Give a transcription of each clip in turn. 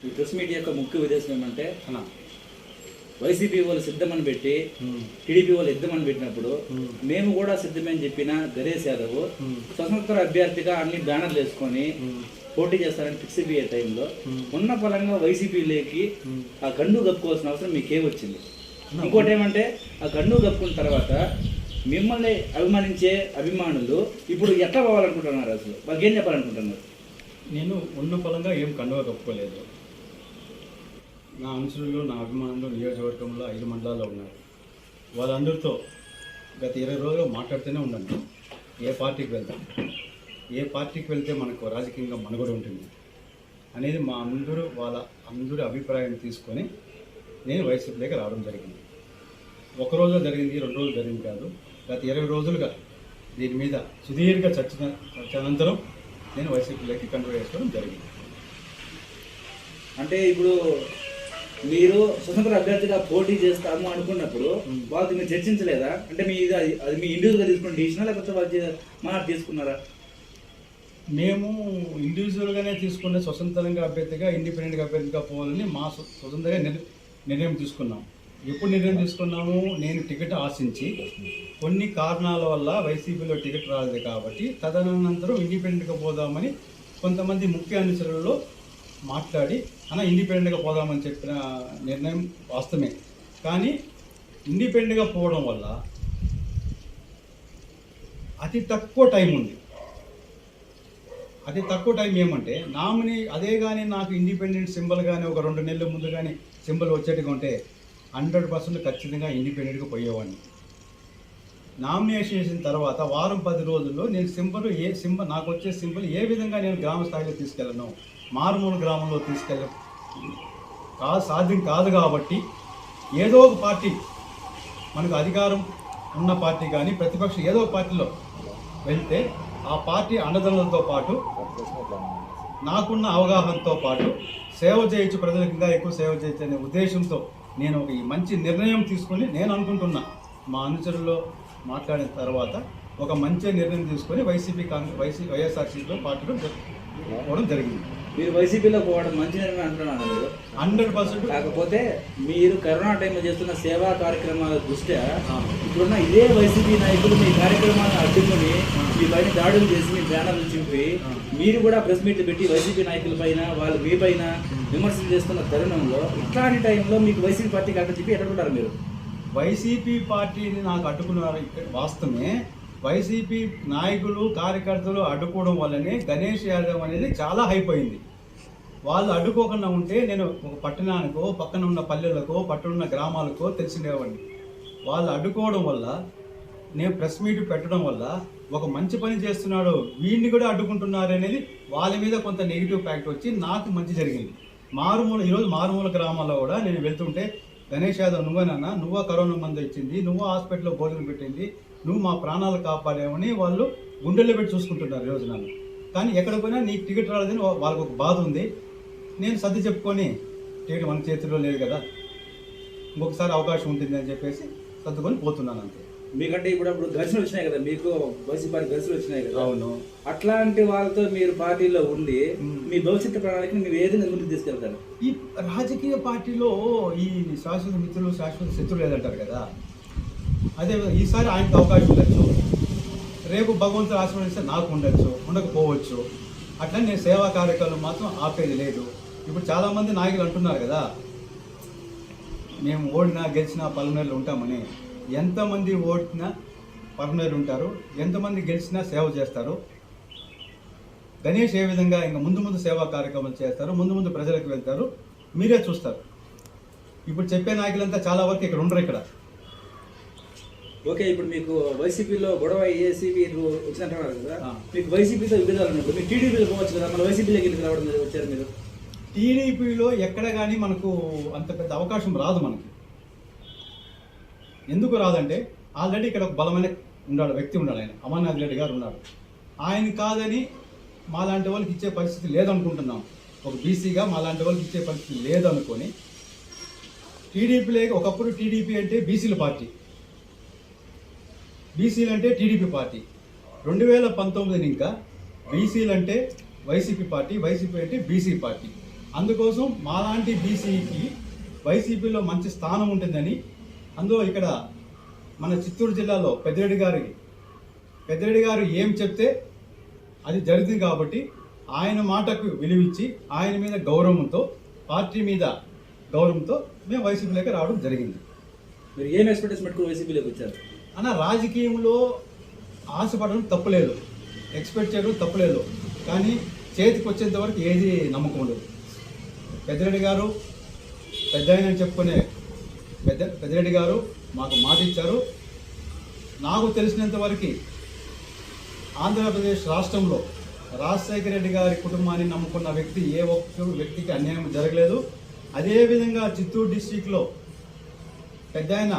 ఈ press meet యొక్క ముఖ్య ఉద్దేశం ఏమంటే అన్నా వైసీపీ వాళ్ళు సిద్ధమని పెట్టి టీడీపీ వాళ్ళు సిద్ధమని పెట్టినప్పుడు మేము. కూడా సిద్ధమే అని చెప్పిన గణేష్ యాదవ్ స్వతంత్ర అభ్యర్థిగా అన్ని బ్యానర్లు వేసుకొని పోటీ చేస్తారని ఫిక్స్ అయ్యే టైంలో ఉన్న పరంగా వైసీపీలోకి ఆ గండు కప్పుకోవాల్సిన అవసరం మీకేం వచ్చింది ఇంకోటి ఏమంటే ఆ గండు కప్పుకున్న తర్వాత మిమ్మల్ని అభిమానించే అభిమానులు ఇప్పుడు ఎట్లా పోవాలనుకుంటున్నారు అసలు? వాళ్ళకి ఏం చెప్పాలనుకుంటున్నారు? నేను ఉన్న ఫలంగా ఏం కండువా కప్పుకోలేదు. నా అనుసరులు నా అభిమానులు నియోజకవర్గంలో ఐదు మండలాల్లో ఉన్నారు. వాళ్ళందరితో గత ఇరవై రోజులు మాట్లాడుతూనే ఉన్నాను. ఏ పార్టీకి వెళ్తాం? ఏ పార్టీకి వెళ్తే మనకు రాజకీయంగా మనుగడ ఉంటుంది? అనేది మా అందరూ వాళ్ళ అందరి అభిప్రాయం తీసుకొని నేను వైసీపీలోకి రావడం జరిగింది. ఒక రోజు జరిగింది రెండు రోజులు జరిగింది కాదు. గత ఇరవై రోజులుగా దీని మీద సుదీర్ఘ చర్చ చర్చ అనంతరం నేను వైసీపీలోకి కంట్రోల్ చేసుకోవడం జరిగింది. అంటే ఇప్పుడు మీరు స్వతంత్ర అభ్యర్థిగా పోటీ చేస్తాము అనుకున్నప్పుడు వాళ్ళతో మీరు చర్చించలేదా? అంటే మీ ఇది అది- అది మీ ఇండివిజువల్గా తీసుకున్న డిసిషనా లేకపోతే వాళ్ళు మాట తీసుకున్నారా? మేము ఇండివిజువల్గానే తీసుకునే స్వతంత్రంగా అభ్యర్థిగా ఇండిపెండెంట్గా అభ్యర్థిగా పోవాలని మా స్వ- స్వతంత్రంగా నిర్- నిర్ణయం తీసుకున్నాం. ఎప్పుడు నిర్ణయం తీసుకున్నాము? నేను టికెట్ ఆశించి. కొన్ని కారణాల వల్ల వైసీపీలో టికెట్ రాలేదు కాబట్టి తదనంతరం ఇండిపెండెంట్గా పోదామని కొంతమంది ముఖ్య అనుచరులలో మాట్లాడి అన్న ఇండిపెండెంట్గా పోదామని చెప్పిన నిర్ణయం వాస్తవమే. కానీ ఇండిపెండెంట్గా పోవడం వల్ల అతి తక్కువ టైం ఉంది. అతి తక్కువ టైం ఏమంటే నామినీ అదే కానీ నాకు ఇండిపెండెంట్ సింబల్ కానీ ఒక రెండు నెలల ముందు కానీ సింబల్ వచ్చేట్టుగా ఉంటే హండ్రెడ్ పర్సెంట్ ఖచ్చితంగా ఇండిపెండెంట్గా పోయేవాడిని. నామినేషన్ చేసిన తర్వాత వారం పది రోజుల్లో నేను సింబల్ ఏ సింబల్ నాకు వచ్చే సింబల్ ఏ విధంగా నేను గ్రామ స్థాయిలో తీసుకెళ్ళను? మారుమూల గ్రామంలో తీసుకెళ్ళ కాదు సాధ్యం కాదు కాబట్టి ఏదో ఒక పార్టీ మనకు అధికారం ఉన్న పార్టీ కానీ ప్రతిపక్షం ఏదో ఒక పార్టీలో వెళ్తే ఆ పార్టీ అండదండలతో పాటు నాకున్న అవగాహనతో పాటు సేవ చేయొచ్చు ప్రజలకు ఇంకా ఎక్కువ సేవ చేయొచ్చు అనే ఉద్దేశంతో నేను ఒక ఈ మంచి నిర్ణయం తీసుకొని నేను అనుకుంటున్నా మా అనుచరుల్లో మాట్లాడిన తర్వాత ఒక మంచి నిర్ణయం తీసుకొని వైసీపీ కాంగ్రెస్ వైసీ వైఎస్ఆర్సీపీలో పార్టీలో పోవడం జరిగింది. మీరు వైసీపీలో పోవడం మంచి నిర్ణయం అంటున్నాను మీరు? Hundred percent. కాకపోతే మీరు కరోనా టైంలో చేస్తున్న సేవా కార్యక్రమాల దృష్ట్యా ఇప్పుడున్న ఇదే వైసీపీ నాయకులు మీ కార్యక్రమాలను అడ్డుకొని మీ పైన దాడులు చేసి మీ బ్యానర్లు చింపి మీరు కూడా ప్రెస్ మీట్లు పెట్టి వైసీపీ నాయకుల పైన వాళ్ళు మీ పైన విమర్శలు చేస్తున్న తరుణంలో ఇట్లాంటి టైంలో మీకు వైసీపీ పార్టీ కట్ట చెప్పి ఎక్కడుంటారు మీరు? వైసీపీ పార్టీని నాకు అడ్డుకున్నారు ఇక్కడ వాస్తవమే. వైసీపీ నాయకులు కార్యకర్తలు అడ్డుకోవడం వల్లనే గణేష్ యాదవ్ అనేది చాలా హైప్ అయింది. వాళ్ళు అడ్డుకోకుండా ఉంటే నేను ఒక పట్టణానికో పక్కన ఉన్న పల్లెలకో పక్కన ఉన్న గ్రామాలకో తెలిసిండేవాడిని. వాళ్ళు అడ్డుకోవడం వల్ల నేను ప్రెస్ మీట్ పెట్టడం వల్ల ఒక మంచి పని చేస్తున్నాడు వీడిని కూడా అడ్డుకుంటున్నారు అనేది వాళ్ళ మీద కొంత నెగిటివ్ ఫ్యాక్ట్ వచ్చి నాకు మంచి జరిగింది. మారుమూల ఈరోజు మారుమూల గ్రామాల్లో కూడా నేను వెళ్తుంటే గణేష్ యాదవ్ నువ్వేనన్నా నువ్వా కరోనా మందు ఇచ్చింది? నువ్వు హాస్పిటల్లో భోజనం పెట్టింది? నువ్వు మా ప్రాణాలు కాపాడావని వాళ్ళు గుండెల్లో పెట్టి చూసుకుంటున్నారు ఈ రోజు నన్ను. కానీ ఎక్కడ పోయినా నీకు టికెట్ రాలేదని వాళ్ళకు ఒక బాధ ఉంది. నేను సర్ది చెప్పుకొని టికెట్ మన చేతిలో లేదు కదా. ఇంకొకసారి అవకాశం ఉంటుంది అని చెప్పేసి సర్దుకొని పోతున్నాను అంతే. మీకంటే ఇప్పుడు అప్పుడు ఘర్షణలు వచ్చినాయి కదా. మీకు వైసీపీ పార్టీ ఘర్షణలు వచ్చినాయి కదా. అవును. అట్లాంటి వాళ్ళతో మీరు పార్టీలో ఉండి. మీ భవిష్యత్తు ప్రణాళికని మీరు ఏదైనా ముందుకు తీసుకెళ్తారు? ఈ రాజకీయ పార్టీలో ఈ శాశ్వత మిత్రులు శాశ్వత శత్రులు లేదంటారు కదా. అదే ఈసారి ఆయనకు అవకాశం ఉండొచ్చు. రేపు భగవంతుడు ఆశీర్వదిస్తే నాకు ఉండొచ్చు ఉండకపోవచ్చు. అట్లా నేను సేవా కార్యక్రమాలు మాత్రం ఆపేది లేదు. ఇప్పుడు చాలామంది నాయకులు అంటున్నారు కదా మేము ఓడినా గెలిచినా పల్మనేరులు ఉంటామని. ఎంతమంది ఓడినా పల్మనేరులు ఉంటారు ఎంతమంది గెలిచినా సేవ చేస్తారు. గణేష్ ఏ విధంగా ఇంకా ముందు ముందు సేవా కార్యక్రమాలు చేస్తారు ముందు ముందు ప్రజలకు వెళ్తారు మీరే చూస్తారు. ఇప్పుడు చెప్పే నాయకులంతా చాలా వరకు ఇక్కడ ఉండరు ఇక్కడ. ఓకే ఇప్పుడు మీకు వైసీపీలో గొడవ మీరు వచ్చినట్టున్నారు కదా. మీకు వైసీపీతో విభేదాలు ఉన్నప్పుడు మీరు టీడీపీలో పోవచ్చు కదా మన వైసీపీలోకి ఎందుకు రావడం? వచ్చారు మీరు. టీడీపీలో ఎక్కడ కానీ మనకు అంత పెద్ద అవకాశం రాదు మనకి. ఎందుకు రాదంటే ఆల్రెడీ ఇక్కడ ఒక బలమైన ఉన్నాడు వ్యక్తి ఉన్నాడు ఆయన. అమర్నాథ్ రెడ్డి గారు ఉన్నాడు. ఆయన కాదని మాలాంటి వాళ్ళకి ఇచ్చే పరిస్థితి లేదనుకుంటున్నాం. ఒక బీసీగా మాలాంటి వాళ్ళకి ఇచ్చే పరిస్థితి లేదనుకొని టీడీపీలో ఒకప్పుడు టీడీపీ అంటే బీసీల పార్టీ. బీసీలు అంటే టీడీపీ పార్టీ. రెండు వేల పంతొమ్మిది ఇంకా బీసీలు అంటే వైసీపీ పార్టీ వైసీపీ అంటే బీసీ పార్టీ. అందుకోసం మాలాంటి బీసీకి వైసీపీలో మంచి స్థానం ఉంటుందని అందులో ఇక్కడ మన చిత్తూరు జిల్లాలో పెద్దిరెడ్డి గారి పెద్దిరెడ్డి గారు ఏం చెప్తే అది జరిగింది కాబట్టి ఆయన మాటకు విలువిచ్చి ఆయన మీద గౌరవంతో పార్టీ మీద గౌరవంతో మేము వైసీపీలోకి రావడం జరిగింది. మీరు ఏం ఎక్స్పెక్టేషన్ పెట్టుకుని వైసీపీలోకి వచ్చారు? అన్న రాజకీయంలో ఆశపడడం తప్పులేదు. ఎక్స్పెక్ట్ చేయడం తప్పులేదు. కానీ చేతికి వచ్చేంత వరకు ఏది నమ్మకం ఉండదు. పెద్దిరెడ్డి గారు పెద్ద ఆయన చెప్పుకునే పెద్ద పెద్దిరెడ్డి గారు మాకు మాట ఇచ్చారు. నాకు తెలిసినంత వరకు ఆంధ్రప్రదేశ్ రాష్ట్రంలో రాజశేఖర రెడ్డి గారి కుటుంబాన్ని నమ్ముకున్న వ్యక్తి ఏ ఒక్క వ్యక్తికి అన్యాయం జరగలేదు. అదేవిధంగా చిత్తూరు డిస్టిక్లో పెద్ద ఆయన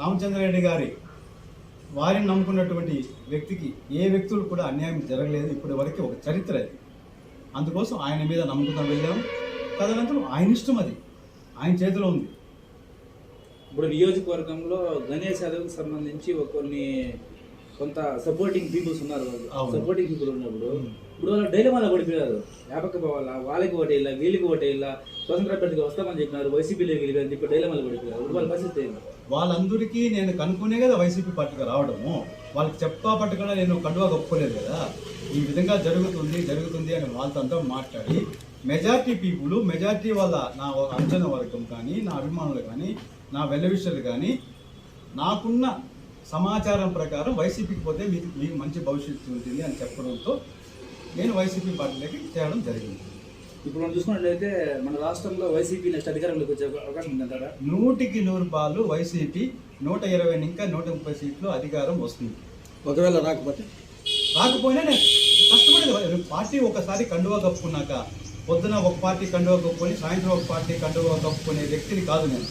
రామచంద్రారెడ్డి గారి వారిని నమ్ముకున్నటువంటి వ్యక్తికి ఏ వ్యక్తులు కూడా అన్యాయం జరగలేదు. ఇప్పటి వరకు ఒక చరిత్ర అది. అందుకోసం ఆయన మీద నమ్ముకుతాం వెళ్ళాము తదనంతరం ఆయన ఇష్టం అది. ఆయన చేతిలో ఉంది. ఇప్పుడు నియోజకవర్గంలో గణేష్ యాదవ్కి సంబంధించి కొన్ని కొంత సపోర్టింగ్ పీపుల్స్ ఉన్నారు. సపోర్టింగ్ పీపుల్ ఉన్నప్పుడు ఇప్పుడు వాళ్ళు డైలమాలో పడిపోయారు. వ్యాపక పోవాలా? వాళ్ళకి ఓటే ఇలా వీళ్ళకి ఓటే ఇలా స్వతంత్ర అభ్యర్థిగా వస్తామని చెప్పినారు వైసీపీలో వెళ్ళి చెప్పి డైలమాలో పడిపోయారు. ఇప్పుడు వాళ్ళ పరిస్థితి వాళ్ళందరికీ నేను కనుక్కునే కదా వైసీపీ పార్టీకి రావడము. వాళ్ళకి చెప్తా పట్టుకుండా నేను కండువా కప్పుకోలేదు కదా. ఈ విధంగా జరుగుతుంది జరుగుతుంది అని వాళ్ళతో అంతా మాట్లాడి మెజారిటీ పీపుల్ మెజారిటీ వాళ్ళ నా అంచనా వర్గం కానీ నా అభిమానులు కానీ నా వెల్లవిషయాలు కానీ నాకున్న సమాచారం ప్రకారం వైసీపీకి పోతే మీకు మీకు మంచి భవిష్యత్తు ఉంటుంది అని చెప్పడంతో నేను వైసీపీ పార్టీలోకి చేరడం జరిగింది. ఇప్పుడు మనం చూసుకున్నట్లయితే మన రాష్ట్రంలో వైసీపీ నెక్స్ట్ అధికారంలోకి వచ్చే అవకాశం ఉందంటారా నూటికి నూరు పాలు వైసీపీ నూట ఇరవై ఇంకా నూట ముప్పై సీట్లు అధికారం వస్తుంది. ఒకవేళ రాకపోతే? రాకపోయినా నేను కష్టపడేది పార్టీ ఒకసారి కండువా కప్పుకున్నాక పొద్దున ఒక పార్టీ కండువా కప్పుకొని సాయంత్రం ఒక పార్టీ కండువా కప్పుకునే వ్యక్తిని కాదు నేను.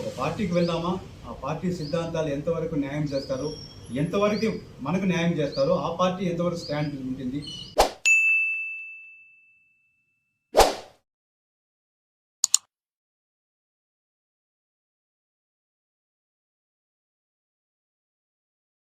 ఒక పార్టీకి వెళ్దామా? ఆ పార్టీ సిద్ధాంతాలు ఎంతవరకు న్యాయం చేస్తారు ఎంతవరకు మనకు న్యాయం చేస్తారో ఆ పార్టీ ఎంతవరకు స్టాండ్ ఉంటుంది